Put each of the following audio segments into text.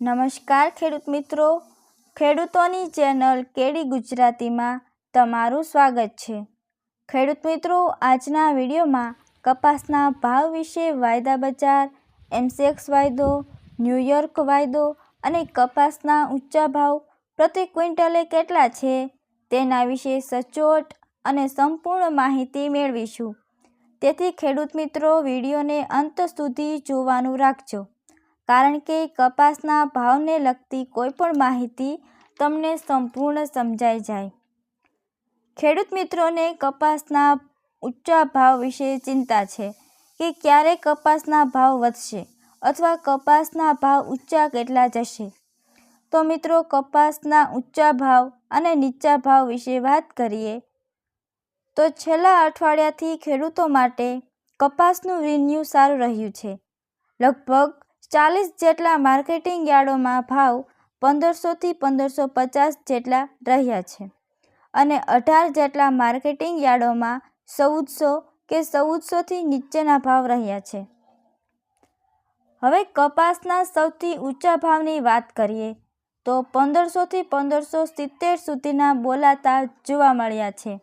નમસ્કાર ખેડૂત મિત્રો. ખેડૂતોની ચેનલ કેડી ગુજરાતીમાં તમારું સ્વાગત છે. ખેડૂત મિત્રો, આજના વિડીયોમાં કપાસના ભાવ વિશે વાયદા બજાર એમસેક્સ વાયદો ન્યૂયોર્ક વાયદો અને કપાસના ઊંચા ભાવ પ્રતિ ક્વિન્ટલે કેટલા છે તેના વિશે સચોટ અને સંપૂર્ણ માહિતી મેળવીશું. તેથી ખેડૂત મિત્રો, વિડીયોને અંત સુધી જોવાનું રાખજો. કારણ કે કપાસના ભાવને લગતી કોઈપણ માહિતી તમને સંપૂર્ણ સમજાઈ જાય. ખેડૂત મિત્રોને કપાસના ઊંચા ભાવ વિશે ચિંતા છે કે ક્યારે કપાસના ભાવ વધશે અથવા કપાસના ભાવ ઊંચા કેટલા જશે. તો મિત્રો, કપાસના ઊંચા ભાવ અને નીચા ભાવ વિશે વાત કરીએ. તો છેલ્લા અઠવાડિયાથી ખેડૂતો માટે કપાસનું રિન્યુ સારું રહ્યું છે. લગભગ ચાલીસ જેટલા માર્કેટિંગ યાર્ડોમાં ભાવ પંદરસોથી પંદરસો પચાસ જેટલા રહ્યા છે અને અઢાર જેટલા માર્કેટિંગ યાર્ડોમાં ચૌદસો કે ચૌદસોથી નીચેના ભાવ રહ્યા છે. હવે કપાસના સૌથી ઊંચા ભાવની વાત કરીએ તો પંદરસોથી પંદરસો સિત્તેર સુધીના બોલાતા જોવા મળ્યા છે.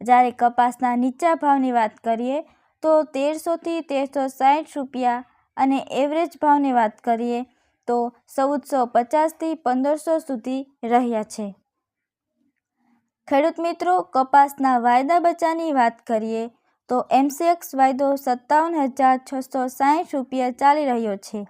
જ્યારે કપાસના નીચા ભાવની વાત કરીએ તો તેરસોથી તેરસો સાઠ રૂપિયા અને એવરેજ ભાવની વાત કરીએ તો ચૌદસો પચાસથી પંદરસો સુધી રહ્યા છે. ખેડૂત મિત્રો, કપાસના વાયદા બચાની વાત કરીએ તો એમસીએક્સ વાયદો સત્તાવન હજાર છસો સાહીઠ રૂપિયા ચાલી રહ્યો છે.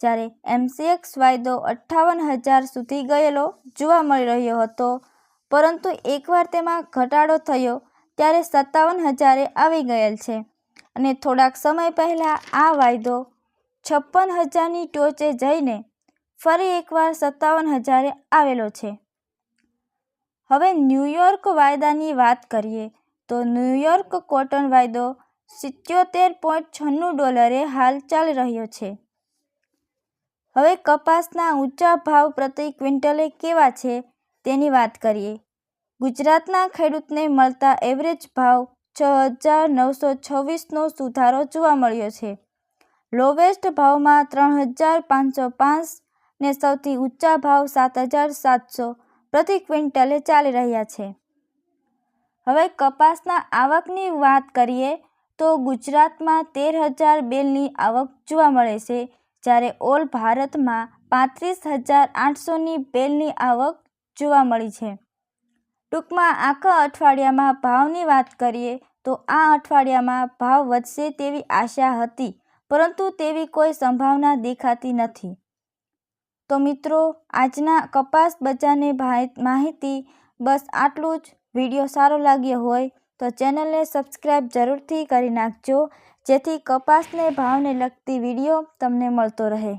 જ્યારે એમસીએક્સ વાયદો અઠ્ઠાવન હજાર સુધી ગયેલો જોવા મળી રહ્યો હતો, પરંતુ એકવાર તેમાં ઘટાડો થયો ત્યારે સત્તાવન હજારે આવી ગયેલ છે. અને થોડાક સમય પહેલાં આ વાયદો છપ્પન હજારની ટોચે જઈને ફરી એકવાર સત્તાવન હજારે આવેલો છે. હવે ન્યૂયોર્ક વાયદાની વાત કરીએ તો ન્યૂયોર્ક કોટન વાયદો સિત્યોતેર પોઈન્ટ છન્નું ડોલરે હાલ ચાલી રહ્યો છે. હવે કપાસના ઊંચા ભાવ પ્રતિ ક્વિન્ટલે કેવા છે તેની વાત કરીએ. ગુજરાતના ખેડૂતને મળતા એવરેજ ભાવ છ હજાર નવસો છવ્વીસનો સુધારો જોવા મળ્યો છે. લોવેસ્ટ ભાવમાં ત્રણ હજાર પાંચસો પાંચ ને સૌથી ઊંચા ભાવ સાત હજાર સાતસો પ્રતિ ક્વિન્ટલે ચાલી રહ્યા છે. હવે કપાસના આવકની વાત કરીએ તો ગુજરાતમાં તેર હજાર બેલની આવક જોવા મળે છે, જ્યારે ઓલ ભારતમાં પાંત્રીસ હજાર આઠસોની બેલની આવક જોવા મળી છે. ટૂંકમાં આખા અઠવાડિયામાં ભાવની વાત કરીએ તો આ અઠવાડિયામાં ભાવ વધશે તેવી આશા હતી, પરંતુ તેવી કોઈ સંભાવના દેખાતી નથી. તો મિત્રો, આજના કપાસ બજારની માહિતી, બસ આટલું જ. વીડિયો સારો લાગ્યો હોય તો ચેનલને સબસ્ક્રાઈબ જરૂરથી કરી નાખજો, જેથી કપાસને ભાવને લગતી વીડિયો તમને મળતો રહે.